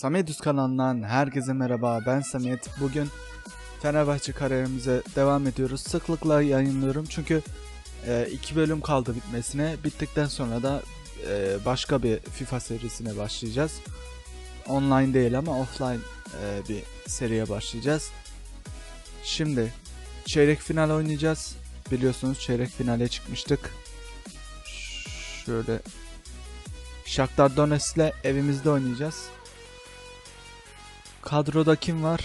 Samet Düz kanalından herkese merhaba ben Samet. Bugün Fenerbahçe kariyerimize devam ediyoruz. Sıklıkla yayınlıyorum çünkü e, iki bölüm kaldı bitmesine. Bittikten sonra da e, başka bir FIFA serisine başlayacağız. Online değil ama offline e, bir seriye başlayacağız. Şimdi çeyrek final oynayacağız. Biliyorsunuz çeyrek finale çıkmıştık. Şöyle Shakhtar Donetsk'le evimizde oynayacağız. Kadroda kim var?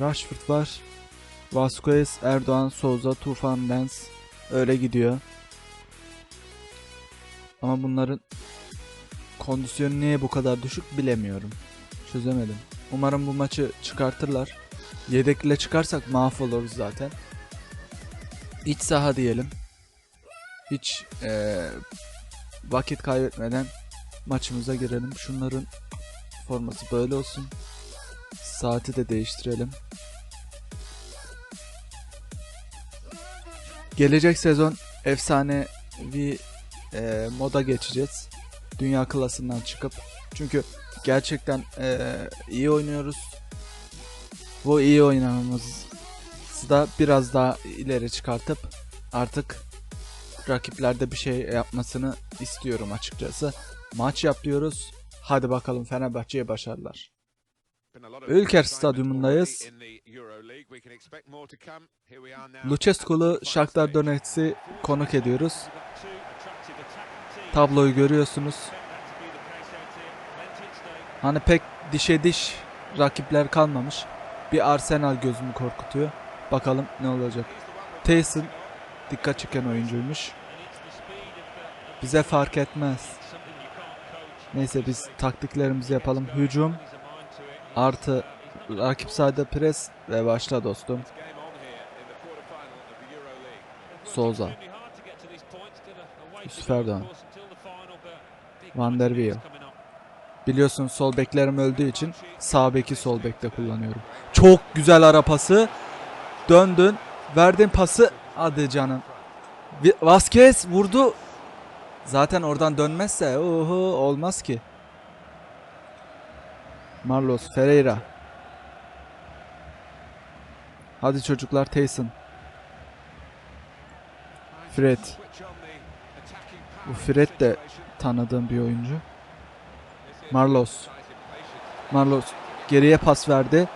Rashford var. Vasquez, Erdoğan, Souza, Tufan, Lens. Öyle gidiyor. Ama bunların kondisyonu niye bu kadar düşük bilemiyorum. Çözemedim. Umarım bu maçı çıkartırlar. Yedekle çıkarsak mahvoluruz zaten. İç saha diyelim. Hiç eee, vakit kaybetmeden maçımıza girelim. Şunların forması böyle olsun. Saati de değiştirelim. Gelecek sezon efsane bir e, moda geçeceğiz. Dünya klasından çıkıp. Çünkü gerçekten e, iyi oynuyoruz. Bu iyi oynamamızı da biraz daha ileri çıkartıp artık rakiplerde bir şey yapmasını istiyorum açıkçası. Maç yapıyoruz. Hadi bakalım Fenerbahçe'ye başarılar. Ülker Stadyumundayız. Lucescu'lu Shakhtar Donetsk'i konuk ediyoruz. Tabloyu görüyorsunuz. Hani pek dişe diş rakipler kalmamış. Bir Arsenal gözümü korkutuyor. Bakalım ne olacak. Tyson dikkat çeken oyuncuymuş. Bize fark etmez. Neyse biz taktiklerimizi yapalım. Hücum artı rakip sahada pres ve başla dostum. Souza. Yusuf Erdoğan. Van der Wiel. Biliyorsun sol beklerim öldüğü için sağ beki sol bekte kullanıyorum. Çok güzel ara pası. Döndün. Verdin pası. Hadi canım. Vasquez vurdu. Zaten oradan dönmezse oho olmaz ki. Marlos Ferreira. Hadi çocuklar Tyson. Fred. Bu Fred de tanıdığım bir oyuncu. Marlos. Marlos geriye pas verdi.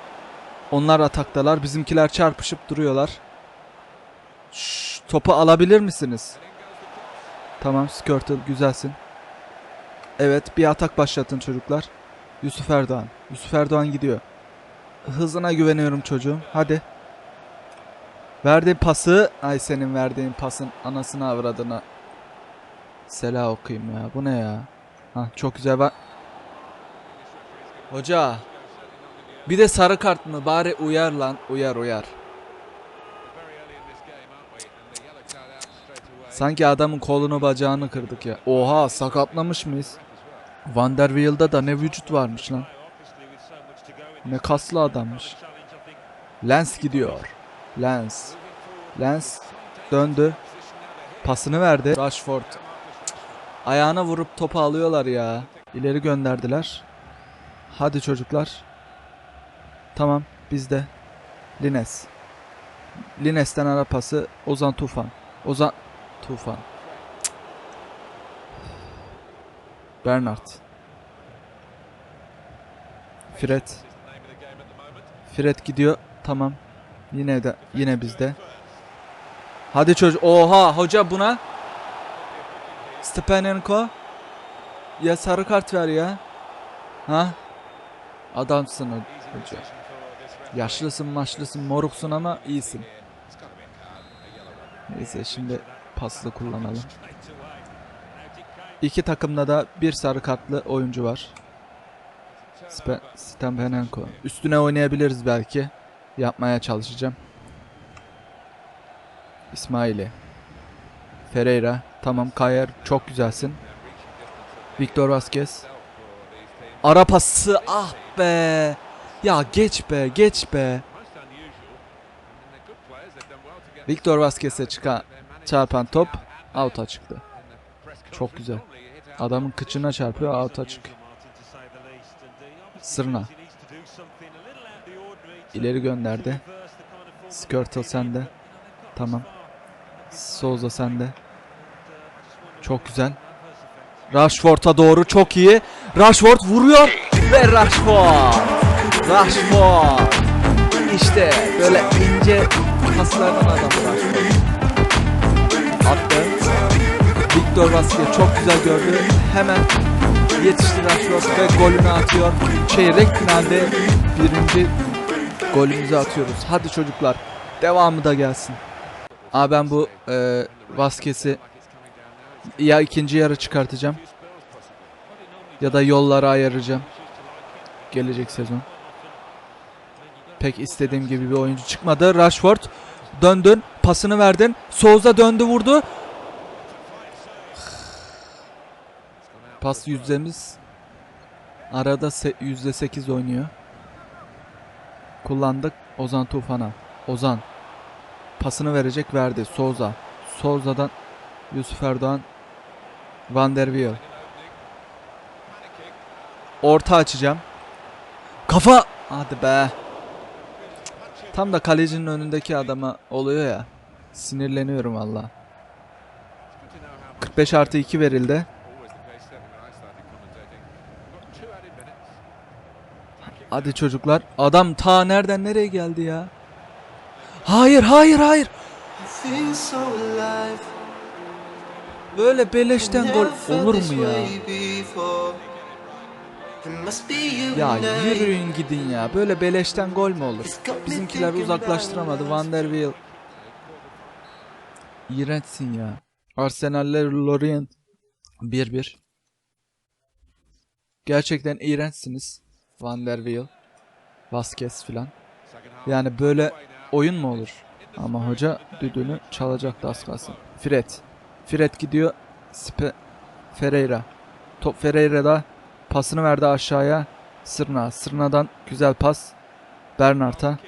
Onlar ataktalar. Bizimkiler çarpışıp duruyorlar. Şşş, topu alabilir misiniz? Tamam Skirtle güzelsin. Evet bir atak başlatın çocuklar. Yusuf Erdoğan. Yusuf Erdoğan gidiyor. Hızına güveniyorum çocuğum. Hadi. Verdiğin pası. Ay senin verdiğin pasın anasını avradına. Sela okuyayım ya. Bu ne ya? Ha çok güzel bak. Hoca. Bir de sarı kart mı? Bari uyar lan. Uyar uyar. Sanki adamın kolunu bacağını kırdık ya. Oha sakatlamış mıyız? Van der Wiel'da da ne vücut varmış lan. Ne kaslı adammış. Lens gidiyor. Lens. Lens döndü. Pasını verdi. Rashford. Ayağına vurup topu alıyorlar ya. İleri gönderdiler. Hadi çocuklar. Tamam bizde. Lines. Lines'ten ara pası. Ozan Tufan. Ozan Tufan. Cık. Bernard. Fred. Fred gidiyor. Tamam. Yine de yine bizde. Hadi çocuk. Oha hoca buna. Stepanenko. Ya sarı kart ver ya. Ha? Adamsın ho- hoca. Yaşlısın maşlısın moruksun ama iyisin. Neyse şimdi paslı kullanalım. İki takımda da bir sarı kartlı oyuncu var. Spe Stepanenko. Üstüne oynayabiliriz belki. Yapmaya çalışacağım. İsmail'i. Ferreira. Tamam Kayer çok güzelsin. Victor Vasquez. Ara pası ah be. Ya geç be geç be. Victor Vasquez'e çıkan çarpan top out'a çıktı. Çok güzel. Adamın kıçına çarpıyor out'a çıkıyor. Sırna. ileri gönderdi. Skirtle sende. Tamam. Souza sende. Çok güzel. Rashford'a doğru çok iyi. Rashford vuruyor ve Rashford. Rashford. İşte böyle ince paslardan adam Rashford. Attı. Victor Vasquez çok güzel gördü. Hemen yetişti Rashford ve golünü atıyor. Çeyrek finalde birinci golümüzü atıyoruz. Hadi çocuklar devamı da gelsin. Aa ben bu e, Vasquez'i ya ikinci yarı çıkartacağım ya da yollara ayıracağım. Gelecek sezon. Pek istediğim gibi bir oyuncu çıkmadı. Rashford döndün, pasını verdin. Souza döndü, vurdu. Pas yüzdemiz arada yüzde sekiz oynuyor. Kullandık Ozan Tufan'a. Ozan pasını verecek verdi. Souza. Souza'dan Yusuf Erdoğan Van der Wiel. Orta açacağım. Kafa! Hadi be. Tam da kalecinin önündeki adama oluyor ya. Sinirleniyorum valla. 45 artı 2 verildi. Hadi çocuklar. Adam ta nereden nereye geldi ya? Hayır hayır hayır. Böyle beleşten gol olur mu ya? Ya yürüyün gidin ya. Böyle beleşten gol mü olur? Bizimkiler uzaklaştıramadı. Van der Wiel. İğrençsin ya. Arsenal'le Lorient 1-1. Gerçekten iğrençsiniz. Van. Vasquez filan. Yani böyle oyun mu olur? Ama hoca düdüğünü çalacaktı az kalsın. Fred. Fred gidiyor. Spe Ferreira. Top Ferreira'da pasını verdi aşağıya. Sırna. Sırna'dan güzel pas. Bernard'a.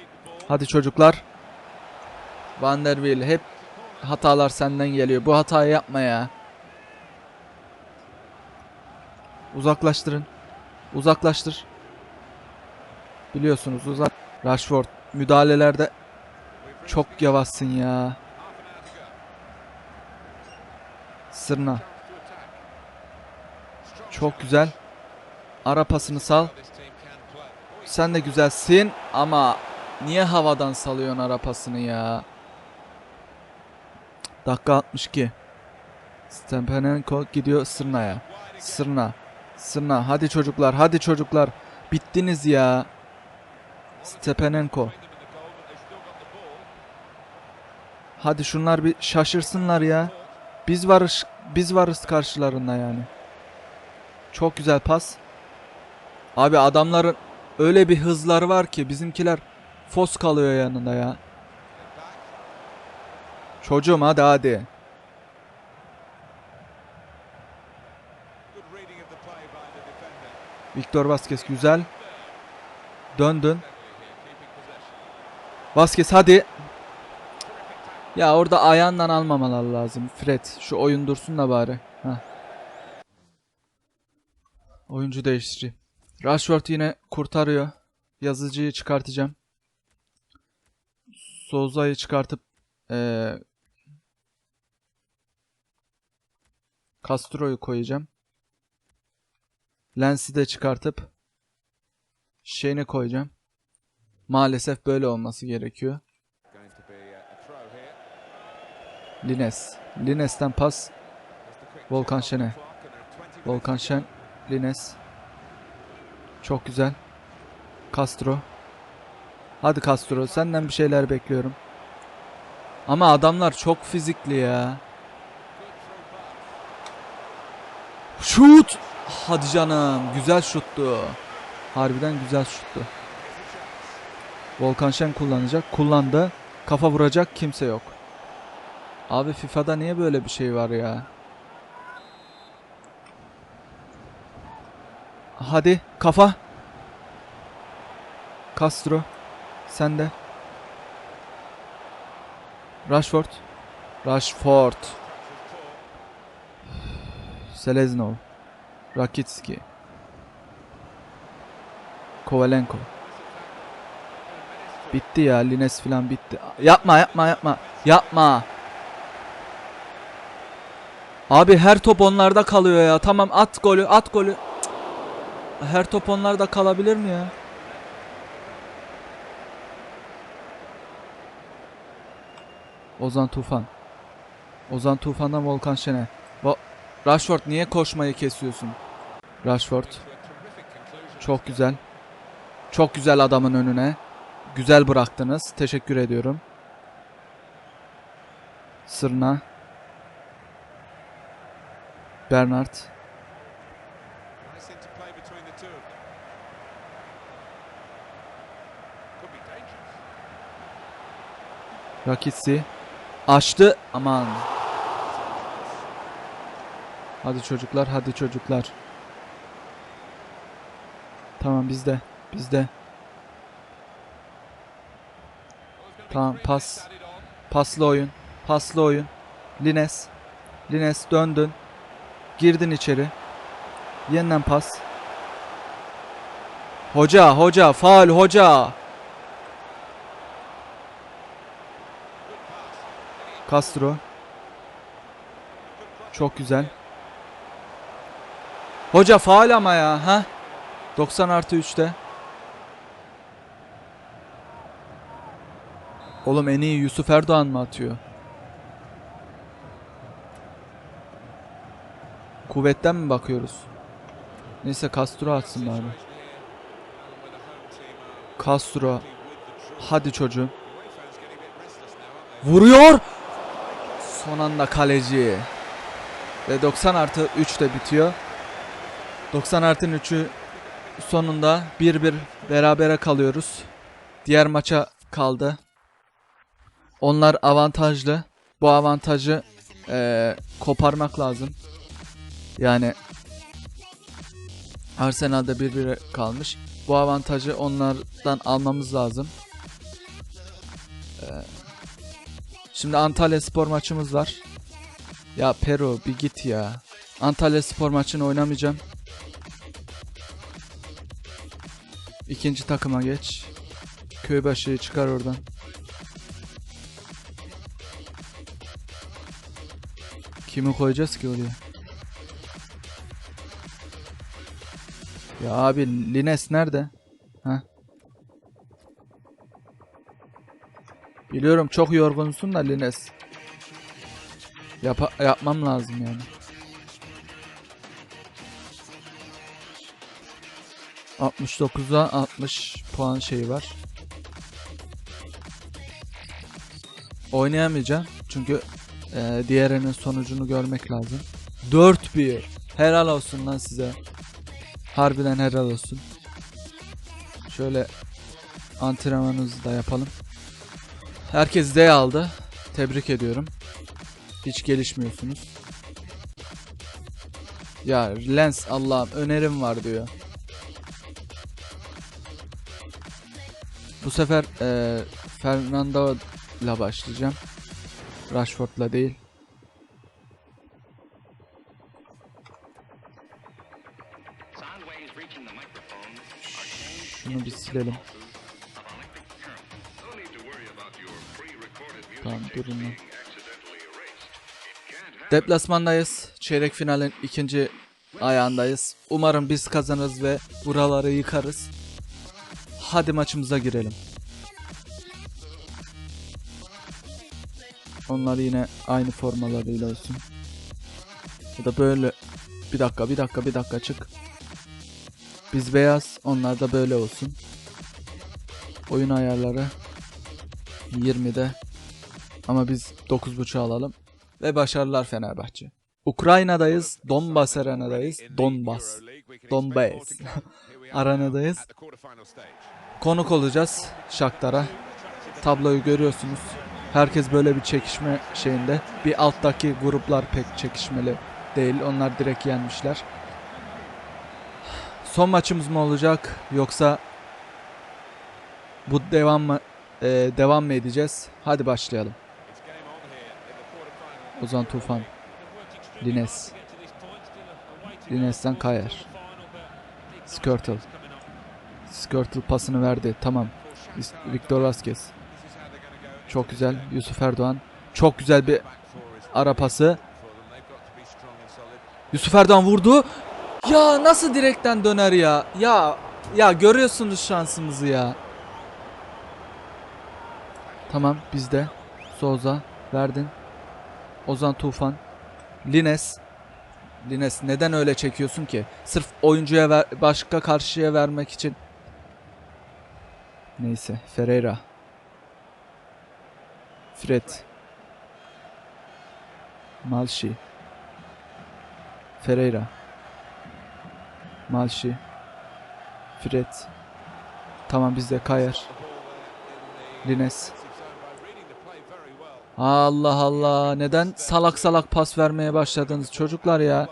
Hadi çocuklar. Van hep hatalar senden geliyor. Bu hatayı yapma ya. Uzaklaştırın. Uzaklaştır. Biliyorsunuz uzak. Rashford müdahalelerde çok yavaşsın ya. Sırna. Çok güzel. Ara pasını sal. Sen de güzelsin ama niye havadan salıyorsun ara pasını ya? Dakika 62. Stepanenko gidiyor Sırna'ya. Sırna. Sırna. Hadi çocuklar, hadi çocuklar. Bittiniz ya. Stepanenko. Hadi şunlar bir şaşırsınlar ya. Biz varız, biz varız karşılarında yani. Çok güzel pas. Abi adamların öyle bir hızları var ki bizimkiler fos kalıyor yanında ya. Çocuğum hadi hadi. Victor Vasquez güzel. Döndün. Vasquez hadi. Ya orada ayağından almamalar lazım. Fred şu oyun dursun da bari. Heh. Oyuncu değiştirici. Rashford yine kurtarıyor. Yazıcıyı çıkartacağım. Souza'yı çıkartıp eee Castro'yu koyacağım. Lens'i de çıkartıp şeyini koyacağım. Maalesef böyle olması gerekiyor. Lines. Lines'ten pas. Volkan Şen'e. Volkan Şen. Lines. Çok güzel. Castro. Hadi Castro senden bir şeyler bekliyorum. Ama adamlar çok fizikli ya. Şut! Hadi canım. Güzel şuttu. Harbiden güzel şuttu. Volkan Şen kullanacak. Kullandı. Kafa vuracak. Kimse yok. Abi FIFA'da niye böyle bir şey var ya? Hadi kafa. Castro. Sen de. Rashford. Rashford. Seleznov. Rakitski. Kovalenko. Bitti ya Lines falan bitti. Yapma yapma yapma. Yapma. Abi her top onlarda kalıyor ya. Tamam at golü at golü. Her top onlarda kalabilir mi ya? Ozan Tufan. Ozan Tufan'dan Volkan Şen'e. Rashford niye koşmayı kesiyorsun? Rashford. Çok güzel. Çok güzel adamın önüne. Güzel bıraktınız. Teşekkür ediyorum. Sırna. Bernard. Rakitsi. Açtı. Aman. Hadi çocuklar, hadi çocuklar. Tamam bizde. Bizde. Tamam pas. Paslı oyun. Paslı oyun. Lines. Lines döndün. Girdin içeri. Yeniden pas. Hoca, hoca, faul hoca. Castro. Çok güzel. Hoca faal ama ya. ha? 90 artı 3'te. Oğlum en iyi Yusuf Erdoğan mı atıyor? Kuvvetten mi bakıyoruz? Neyse Castro atsın bari. Castro. Hadi çocuğum. Vuruyor. Son anda kaleci. Ve 90 artı 3 de bitiyor. 90 artı 3'ü sonunda 1-1 berabere kalıyoruz. Diğer maça kaldı. Onlar avantajlı. Bu avantajı eee, koparmak lazım. Yani Arsenal'da 1-1 kalmış. Bu avantajı onlardan almamız lazım. Eee, Şimdi Antalya Spor maçımız var. Ya Pero bir git ya. Antalya Spor maçını oynamayacağım. İkinci takıma geç. Köybaşı'yı çıkar oradan. Kimi koyacağız ki oraya? Ya abi Lines nerede? Ha? Biliyorum çok yorgunsun da Lines. Yapa- yapmam lazım yani. ...69'a 60 puan şeyi var. Oynayamayacağım. Çünkü eee diğerinin sonucunu görmek lazım. 4-1. Helal olsun lan size. Harbiden helal olsun. Şöyle antrenmanımızı da yapalım. Herkes D aldı. Tebrik ediyorum. Hiç gelişmiyorsunuz. Ya Lens Allah'ım önerim var diyor. Bu sefer eee Fernando ile başlayacağım. Rashford'la değil. Şunu bir silelim. Tamam durun lan. Deplasmandayız. Çeyrek finalin ikinci ayağındayız. Umarım biz kazanırız ve buraları yıkarız. Hadi maçımıza girelim. Onlar yine aynı formalarıyla olsun. Ya da böyle bir dakika bir dakika bir dakika çık. Biz beyaz onlar da böyle olsun. Oyun ayarları 20'de ama biz 9.5'u alalım. Ve başarılar Fenerbahçe. Ukrayna'dayız. Donbas arenadayız. Donbas. Donbas. Arenadayız. Konuk olacağız Shakhtar'a. Tabloyu görüyorsunuz. Herkes böyle bir çekişme şeyinde. Bir alttaki gruplar pek çekişmeli değil. Onlar direkt yenmişler. Son maçımız mı olacak yoksa bu devam mı e, devam mı edeceğiz? Hadi başlayalım. Ozan Tufan. Lines. Lines'ten Kayer. Skirtle. Skirtle pasını verdi. Tamam. Victor Vazquez. Çok güzel. Yusuf Erdoğan. Çok güzel bir ara pası. Yusuf Erdoğan vurdu. Ya nasıl direkten döner ya? Ya ya görüyorsunuz şansımızı ya. Tamam bizde. Souza verdin. Ozan Tufan. Lines. Lines neden öyle çekiyorsun ki? Sırf oyuncuya ver, başka karşıya vermek için. Neyse Ferreira. Fred. Malşi. Ferreira. Malşi. Fred. Tamam bizde Kayer. Lines. Allah Allah. Neden salak salak pas vermeye başladınız çocuklar ya?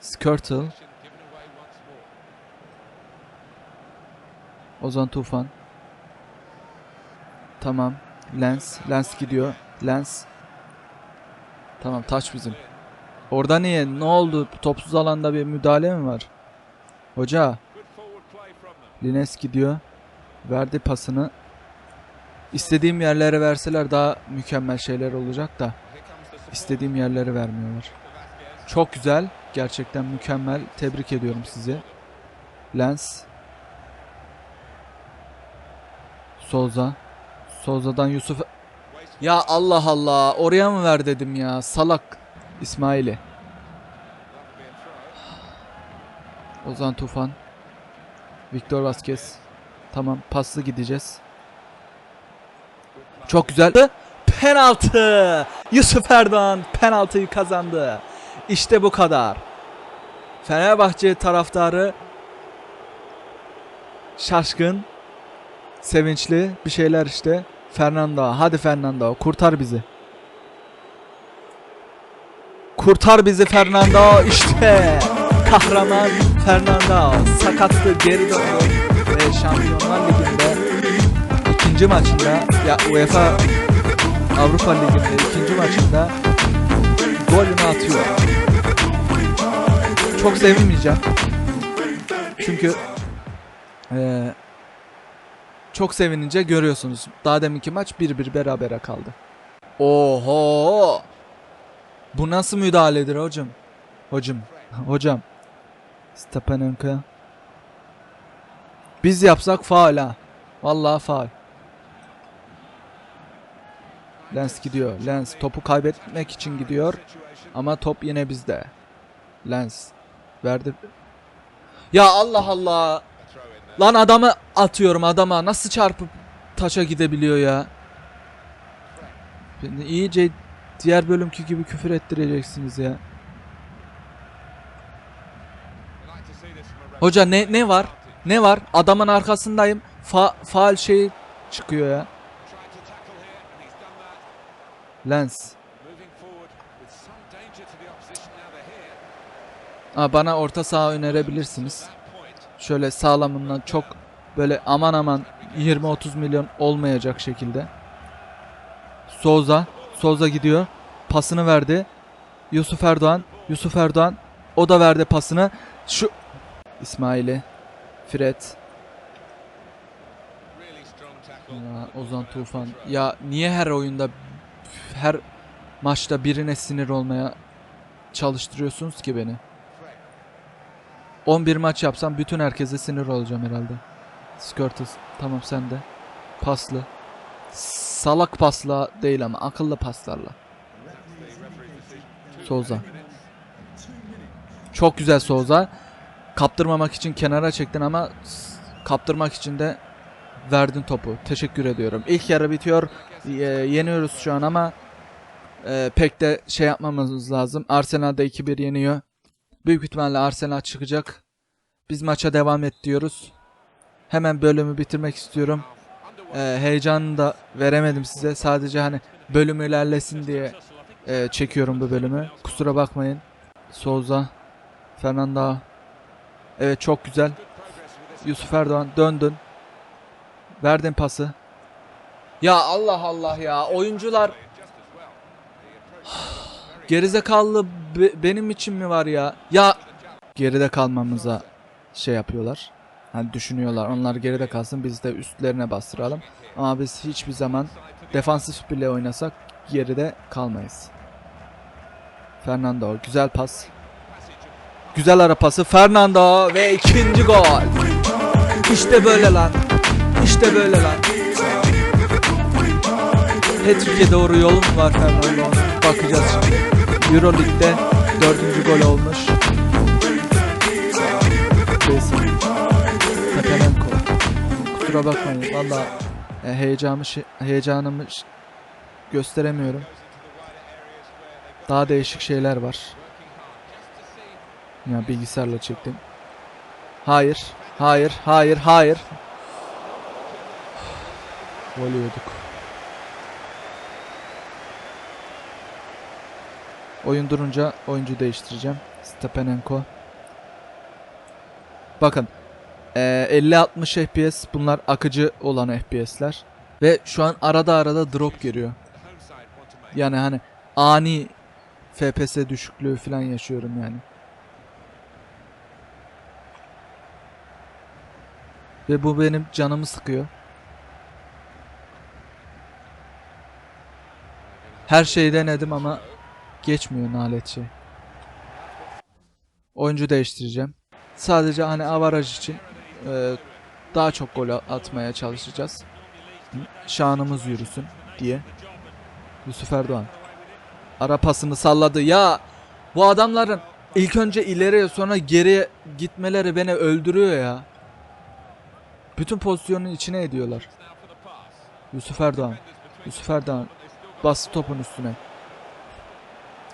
Skirtle. Ozan Tufan. Tamam. Lens. Lens gidiyor. Lens. Tamam taç bizim. Orada niye? Ne oldu? Topsuz alanda bir müdahale mi var? Hoca. Lines gidiyor. Verdi pasını. İstediğim yerlere verseler daha mükemmel şeyler olacak da. istediğim yerlere vermiyorlar. Çok güzel. Gerçekten mükemmel. Tebrik ediyorum sizi. Lens. Souza. Souza'dan Yusuf. Ya Allah Allah. Oraya mı ver dedim ya. Salak. İsmail'i. Ozan Tufan. Victor Vazquez. Tamam paslı gideceğiz. Çok güzel. Penaltı. Yusuf Erdoğan penaltıyı kazandı. İşte bu kadar. Fenerbahçe taraftarı şaşkın, sevinçli bir şeyler işte. Fernando, hadi Fernando kurtar bizi. Kurtar bizi Fernando işte. Kahraman Fernando sakatlı geri dönüyor ve Şampiyonlar Ligi'nde ikinci maçında ya UEFA Avrupa Ligi'nde ikinci maçında golünü atıyor. Çok sevinmeyeceğim. Çünkü eee, çok sevinince görüyorsunuz. Daha deminki maç 1-1 berabere kaldı. Oho! Bu nasıl müdahaledir hocam? Hocam, hocam. Stepanenko. Biz yapsak faal ha. Vallahi faal. Lens gidiyor. Lens topu kaybetmek için gidiyor. Ama top yine bizde. Lens verdi. Ya Allah Allah. Lan adamı atıyorum adama. Nasıl çarpıp taça gidebiliyor ya? Beni iyice diğer bölümki gibi küfür ettireceksiniz ya. Hoca ne ne var? Ne var? Adamın arkasındayım. Fa faal şey çıkıyor ya. Lens. Aa, bana orta saha önerebilirsiniz. Şöyle sağlamından çok böyle aman aman 20-30 milyon olmayacak şekilde. Souza. Souza gidiyor. Pasını verdi. Yusuf Erdoğan. Yusuf Erdoğan. O da verdi pasını. Şu İsmail'i. Fred. Ya, Ozan Tufan. Ya niye her oyunda her maçta birine sinir olmaya çalıştırıyorsunuz ki beni? 11 maç yapsam bütün herkese sinir olacağım herhalde. Skirtles. Tamam sen de. Paslı. Salak pasla değil ama akıllı paslarla. Souza. Çok güzel Souza. Kaptırmamak için kenara çektin ama kaptırmak için de verdin topu. Teşekkür ediyorum. İlk yarı bitiyor. Ye- yeniyoruz şu an ama e, pek de şey yapmamız lazım. Arsenal da 2-1 yeniyor. Büyük ihtimalle Arsenal çıkacak. Biz maça devam et diyoruz. Hemen bölümü bitirmek istiyorum. Ee, heyecanını da veremedim size. Sadece hani bölüm ilerlesin diye e, çekiyorum bu bölümü. Kusura bakmayın. Souza, Fernando. Evet çok güzel. Yusuf Erdoğan döndün. Verdin pası. Ya Allah Allah ya oyuncular gerizekalı be- benim için mi var ya? Ya geride kalmamıza şey yapıyorlar. Hani düşünüyorlar onlar geride kalsın biz de üstlerine bastıralım. Ama biz hiçbir zaman defansif bile oynasak geride kalmayız. Fernando güzel pas. Güzel ara pası Fernando ve ikinci gol. İşte böyle lan. İşte böyle lan. Hat-trick'e doğru yolum var Fernando. Bakacağız şimdi. Euroleague'de dördüncü gol olmuş. Neyse. Tepenenko. Kusura bakmayın. Valla e, heyecanımı, heyecanımı gösteremiyorum. Daha değişik şeyler var. Ya bilgisayarla çektim. Hayır. Hayır. Hayır. Hayır. Gol. Oyun durunca oyuncu değiştireceğim. Stepanenko. Bakın. eee, 50-60 FPS bunlar akıcı olan FPS'ler. Ve şu an arada arada drop geliyor. Yani hani ani FPS düşüklüğü falan yaşıyorum yani. Ve bu benim canımı sıkıyor. Her şeyi denedim ama geçmiyor nalet. Oyuncu değiştireceğim. Sadece hani avaraj için e, daha çok gol atmaya çalışacağız. Şanımız yürüsün diye. Yusuf Erdoğan. Ara pasını salladı. Ya bu adamların ilk önce ileriye sonra geriye gitmeleri beni öldürüyor ya. Bütün pozisyonun içine ediyorlar. Yusuf Erdoğan. Yusuf Erdoğan. Bas topun üstüne.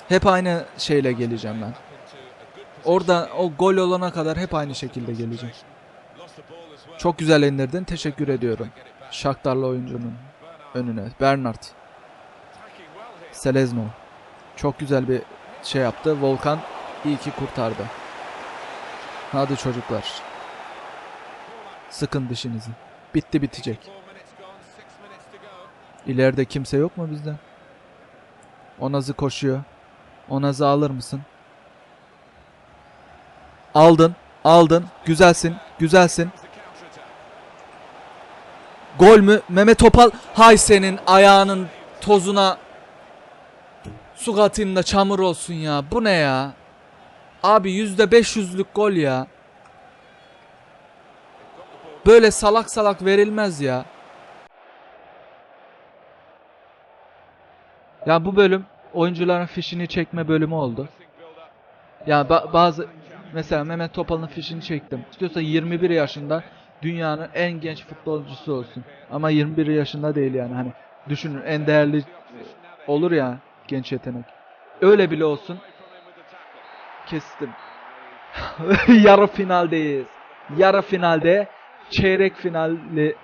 Hep aynı şeyle geleceğim ben. Orada o gol olana kadar hep aynı şekilde geleceğim. Çok güzel indirdin. Teşekkür ediyorum. Shakhtarlı oyuncunun önüne. Bernard. Selezno. Çok güzel bir şey yaptı. Volkan iyi ki kurtardı. Hadi çocuklar. Sıkın dişinizi. Bitti bitecek. İleride kimse yok mu bizden? Onazı koşuyor. Onazı alır mısın? Aldın. Aldın. Güzelsin. Güzelsin. Gol mü? Mehmet Topal. Hay senin ayağının tozuna su katayım çamur olsun ya. Bu ne ya? Abi yüzde beş yüzlük gol ya. Böyle salak salak verilmez ya. Ya bu bölüm oyuncuların fişini çekme bölümü oldu. Ya ba- bazı mesela Mehmet Topal'ın fişini çektim. İstiyorsa 21 yaşında dünyanın en genç futbolcusu olsun. Ama 21 yaşında değil yani hani düşünün en değerli olur ya genç yetenek. Öyle bile olsun. Kestim. Yarı finaldeyiz. Yarı finalde çeyrek finali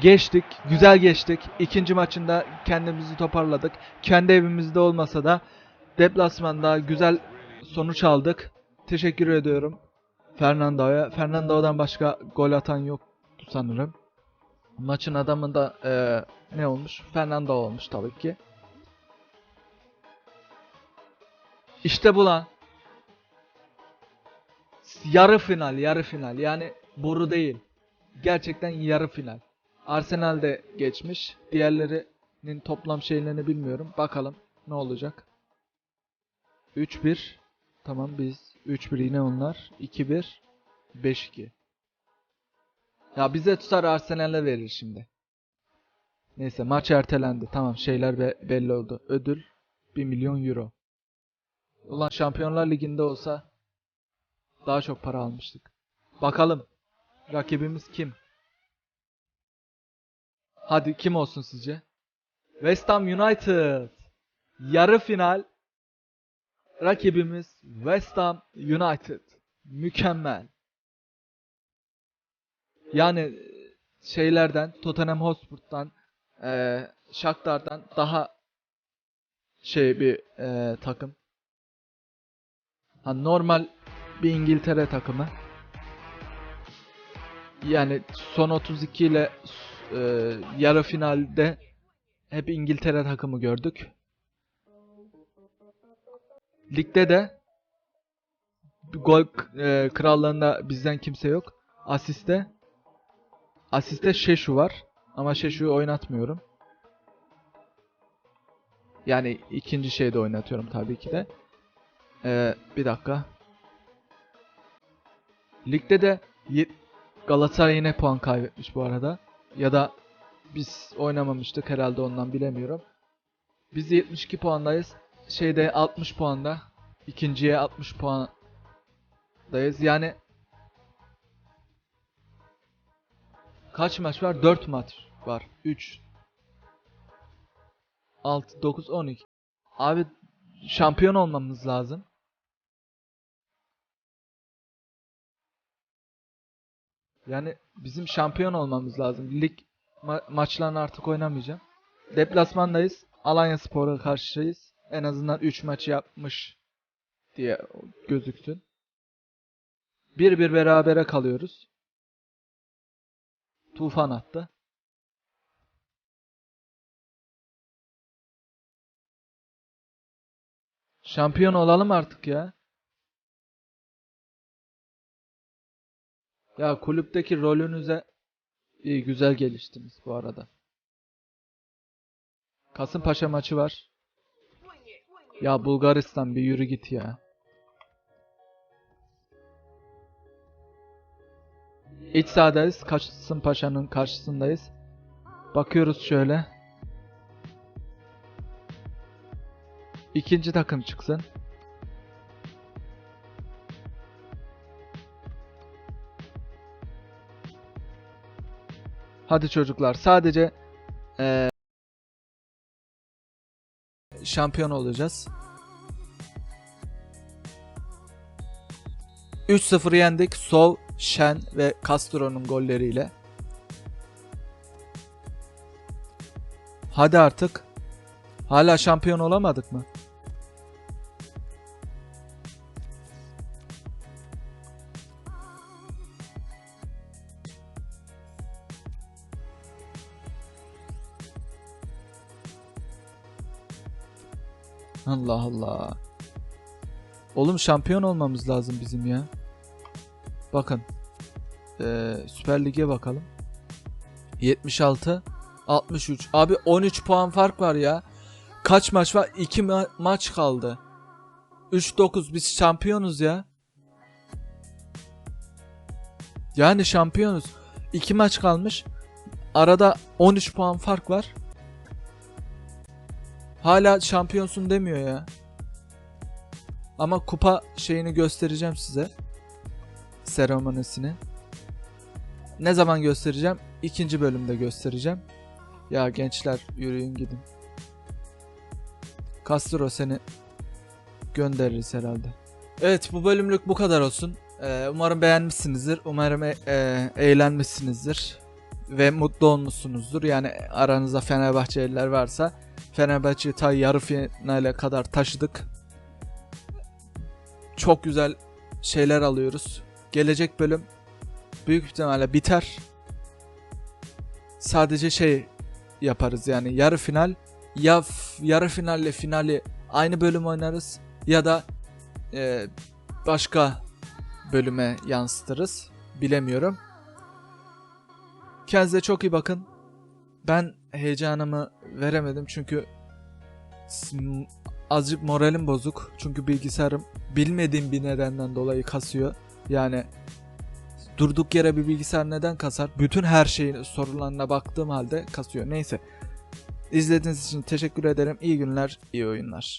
geçtik. Güzel geçtik. İkinci maçında kendimizi toparladık. Kendi evimizde olmasa da deplasmanda güzel sonuç aldık. Teşekkür ediyorum Fernando'ya. Fernando'dan başka gol atan yoktu sanırım. Maçın adamı da eee, ne olmuş? Fernando olmuş tabii ki. İşte bu lan. Yarı final, yarı final. Yani boru değil. Gerçekten yarı final. Arsenal de geçmiş. Diğerlerinin toplam şeylerini bilmiyorum. Bakalım ne olacak. 3-1. Tamam biz 3-1 yine onlar. 2-1. 5-2. Ya bize tutar Arsenal'e verir şimdi. Neyse maç ertelendi. Tamam şeyler be- belli oldu. Ödül 1 milyon euro. Ulan Şampiyonlar Ligi'nde olsa daha çok para almıştık. Bakalım. Rakibimiz kim? Hadi kim olsun sizce? West Ham United. Yarı final. Rakibimiz West Ham United. Mükemmel. Yani e, şeylerden Tottenham Hotspur'dan eee Shakhtar'dan daha şey bir eee, takım. Ha, normal bir İngiltere takımı. Yani son 32 ile e, yarı finalde hep İngiltere takımı gördük. Ligde de gol e, krallığında bizden kimse yok. Asiste Asiste Şeşu var. Ama Şeşu'yu oynatmıyorum. Yani ikinci şeyde oynatıyorum tabii ki de. Ee, bir dakika. Ligde de Galatasaray yine puan kaybetmiş bu arada. Ya da biz oynamamıştık herhalde ondan bilemiyorum. Biz 72 puandayız. Şeyde 60 puanda. İkinciye 60 puandayız. Yani kaç maç var? 4 maç var. 3 6 9 12. Abi şampiyon olmamız lazım. Yani bizim şampiyon olmamız lazım. Lig ma- maçlarını artık oynamayacağım. Deplasmandayız. Alanya Spor'a karşıyız. En azından 3 maç yapmış diye gözüksün. 1-1 berabere kalıyoruz. Tufan attı. Şampiyon olalım artık ya. Ya kulüpteki rolünüze iyi güzel geliştiniz bu arada. Kasımpaşa maçı var. Ya Bulgaristan bir yürü git ya. İç sahadayız. Kasımpaşa'nın karşısındayız. Bakıyoruz şöyle. İkinci takım çıksın. Hadi çocuklar sadece eee, şampiyon olacağız. 3-0 yendik. Sov, Shen ve Castro'nun golleriyle. Hadi artık. Hala şampiyon olamadık mı? Allah Allah. Oğlum şampiyon olmamız lazım bizim ya. Bakın. Ee, Süper Lig'e bakalım. 76 63. Abi 13 puan fark var ya. Kaç maç var? 2 maç kaldı. 3-9 biz şampiyonuz ya. Yani şampiyonuz. 2 maç kalmış. Arada 13 puan fark var. Hala şampiyonsun demiyor ya. Ama kupa şeyini göstereceğim size. Seremonisini. Ne zaman göstereceğim? İkinci bölümde göstereceğim. Ya gençler yürüyün gidin. Castro seni göndeririz herhalde. Evet bu bölümlük bu kadar olsun. Ee, umarım beğenmişsinizdir. Umarım e- e- eğlenmişsinizdir. Ve mutlu olmuşsunuzdur. Yani aranızda Fenerbahçeliler varsa Fenerbahçe'yi ta yarı finale kadar taşıdık. Çok güzel şeyler alıyoruz. Gelecek bölüm büyük ihtimalle biter. Sadece şey yaparız yani yarı final ya yarı finalle finali aynı bölüm oynarız ya da e, başka bölüme yansıtırız. Bilemiyorum. Kendinize çok iyi bakın. Ben heyecanımı veremedim çünkü azıcık moralim bozuk. Çünkü bilgisayarım bilmediğim bir nedenden dolayı kasıyor. Yani durduk yere bir bilgisayar neden kasar? Bütün her şeyin sorularına baktığım halde kasıyor. Neyse. İzlediğiniz için teşekkür ederim. İyi günler, iyi oyunlar.